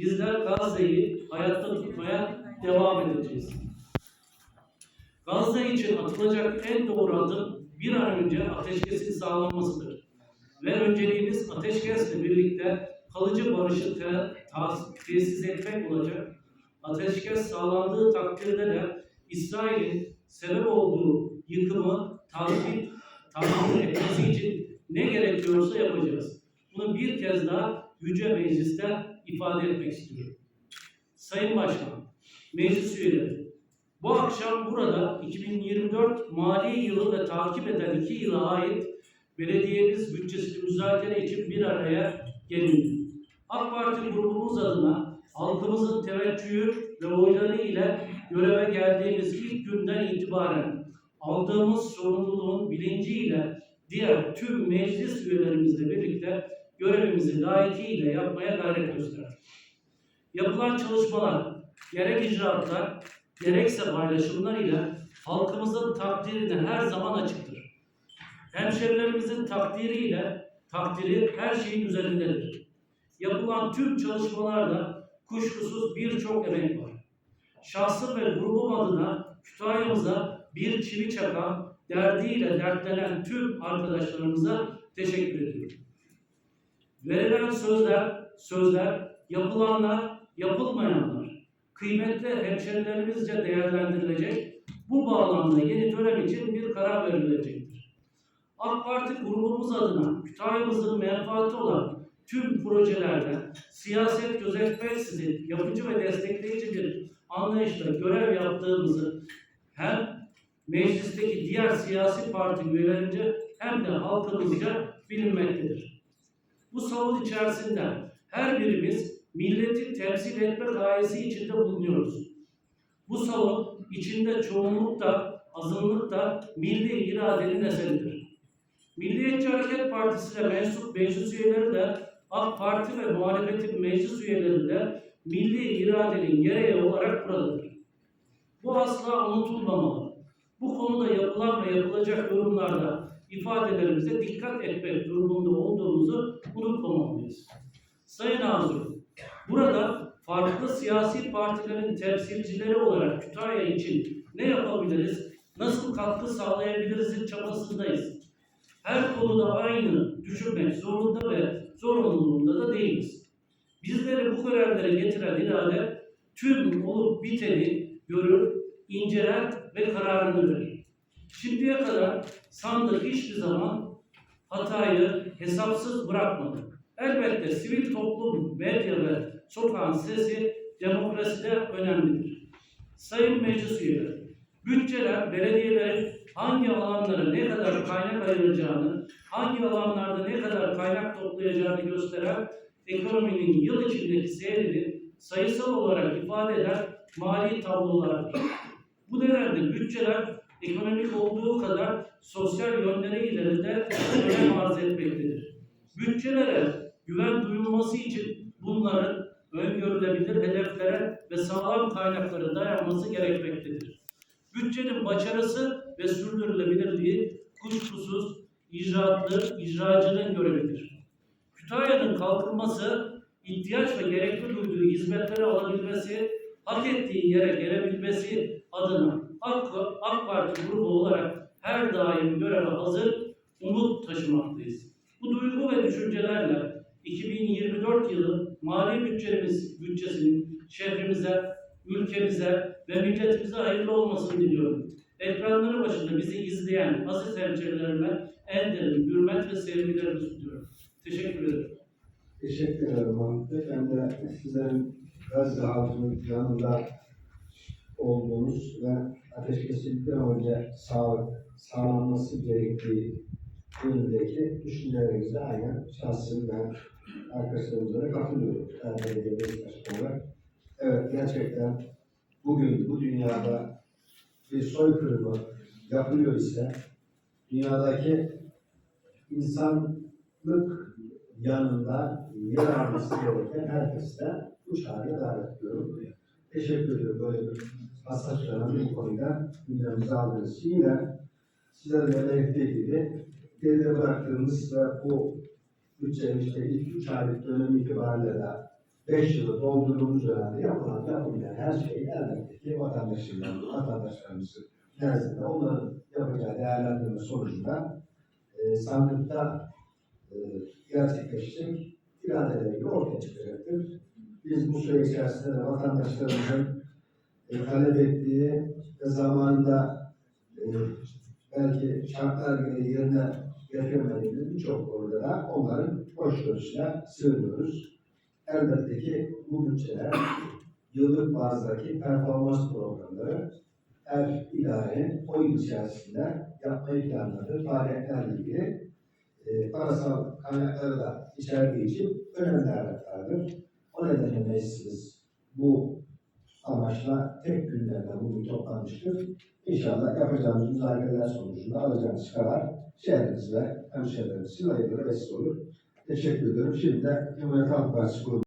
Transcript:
bizler Gazze'yi hayatta tutmaya devam edeceğiz. Gazze için atılacak en doğru adım bir an önce ateşkesin sağlanmasıdır. Ve önceliğimiz ateşkesle birlikte kalıcı barışı te- tesis etmek olacak. Ateşkes sağlandığı takdirde de İsrail'in sebep olduğu yıkımı takip, takip etmesi için ne gerekiyorsa yapacağız. Bunu bir kez daha Yüce Meclis'te ifade etmek istiyorum. Sayın Başkan, meclis üyeleri, bu akşam burada 2024 mali yılı ve takip eden iki yıla ait belediyemiz bütçesini müzakere için bir araya gelindi. AK Parti grubumuz adına halkımızın teveccühü ve oyları ile göreve geldiğimiz ilk günden itibaren aldığımız sorumluluğun bilinciyle diğer tüm meclis üyelerimizle birlikte görevimizi layıkıyla yapmaya gayret gösterdik. Yapılan çalışmalar, gerek icraatlar, gerekse paylaşımlar ile halkımızın takdirine her zaman açıktır. Hemşerilerimizin takdiriyle takdiri her şeyin üzerindedir. Yapılan tüm çalışmalarda kuşkusuz birçok emek var. Şahsım ve grubum adına Kütahya'mıza bir çivi çakan, derdiyle dertlenen tüm arkadaşlarımıza teşekkür ediyorum. Verilen sözler, sözler, yapılanlar, yapılmayanlar, kıymetli hemşerilerimizce değerlendirilecek, bu bağlamda yeni dönem için bir karar verilecektir. AK Parti grubumuz adına Kütahya'mızın menfaati olan tüm projelerde siyaset gözetmeksizin yapıcı ve destekleyici bir anlayışla görev yaptığımızı hem meclisteki diğer siyasi parti üyelerince hem de halkımızca bilinmektedir. Bu savun içerisinde her birimiz milleti temsil etme gayesi içinde bulunuyoruz. Bu savun içinde çoğunluk da azınlık da milli iradenin eseridir. Milliyetçi Hareket Partisi'ne mensup meclis üyeleri de AK Parti ve muhalefetin meclis üyeleri de milli iradenin gereği olarak buradadır. Bu asla unutulmamalı. Bu konuda yapılan ve yapılacak yorumlarda ifadelerimize dikkat etmek durumunda olduğumuzu unutmamalıyız. Sayın Arzu, burada farklı siyasi partilerin temsilcileri olarak Kütahya için ne yapabiliriz, nasıl katkı sağlayabilirizin çabasındayız. Her konuda aynı düşünmek zorunda ve zorunluluğunda da değiliz. Bizleri bu görevlere getiren irade tüm olup biteni görür, inceler ve kararını verir. Şimdiye kadar sandık hiçbir zaman hatayı hesapsız bırakmadı. Elbette sivil toplum, medya ve sokağın sesi demokraside önemlidir. Sayın meclis üyeleri, bütçeler belediyelerin hangi alanlara ne kadar kaynak ayıracağını, hangi alanlarda ne kadar kaynak toplayacağını gösteren ekonominin yıl içindeki seyrini sayısal olarak ifade eden mali tablolardır. Bu nedenle bütçeler ekonomik olduğu kadar sosyal yönleriyle de önem arz etmektedir. Bütçelere güven duyulması için bunların öngörülebilir hedeflere ve sağlam kaynaklara dayanması gerekmektedir. Bütçenin başarısı ve sürdürülebilirliği kuşkusuz icraatlı, icracının görevidir. Kütahya'nın kalkınması, ihtiyaç ve gerekli duyduğu hizmetleri alabilmesi, hak ettiği yere gelebilmesi adına AK, AK Parti grubu olarak her daim göreve hazır, umut taşımaktayız. Bu duygu ve düşüncelerle 2024 yılı mali bütçemiz, bütçesinin şehrimize, ülkemize ve milletimize hayırlı olmasını diliyorum. Ekranları başında bizi izleyen aziz hemşehrilerime en derin hürmet ve sevgilerimi sunuyorum. Teşekkür ederim. Teşekkür ederim. Ben de sizlerin Gazze halkının yanında olduğunuz ve an önce sağ, sağlanması gerektiği yönündeki düşüncelerinize aynen şahsım ben arkadaşlarımıza da katılıyorum. Belediye Beşiktaş olarak. Evet gerçekten bugün bu dünyada bir soykırımı yapılıyor ise dünyadaki insanlık yanında yer alması gereken herkese bu çağrıya davet ediyorum. Teşekkür ediyorum böyle bir hassas dönemde bu konuda gündemimize için. Yine sizlerin de belirttiği gibi geride bıraktığımız ve bu bütçenin işte ilk üç aylık dönemi itibariyle de 5 yılı doldurduğumuz dönemde yapılan yapılmayan her şey elbette ki vatandaşlarımızın, vatandaşlarımızın nezdinde onların yapacağı değerlendirme sonucunda e, sandıkta e, gerçekleşecek iradeleri ortaya çıkacaktır. Biz bu süre içerisinde de vatandaşlarımızın talep ettiği ve zamanında e, belki şartlar gereği yerine getiremediğimiz birçok konuda da onların hoşgörüsüne sığınıyoruz. Elbette ki bu bütçeler yıllık bazdaki performans programları her idarenin o yıl içerisinde yapmayı planladığı faaliyetlerle ilgili e, parasal kaynakları da içerdiği için önemli ayaklardır. O nedenle meclisimiz bu amaçla tek günlerde bugün toplanmıştır. İnşallah yapacağımız müzakereler sonucunda alacağımız çıkarlar şehrimiz ve hemşehrilerimiz için hayırlı vesile olur. Teşekkür ediyorum. Şimdi de Cumhuriyet Halk Partisi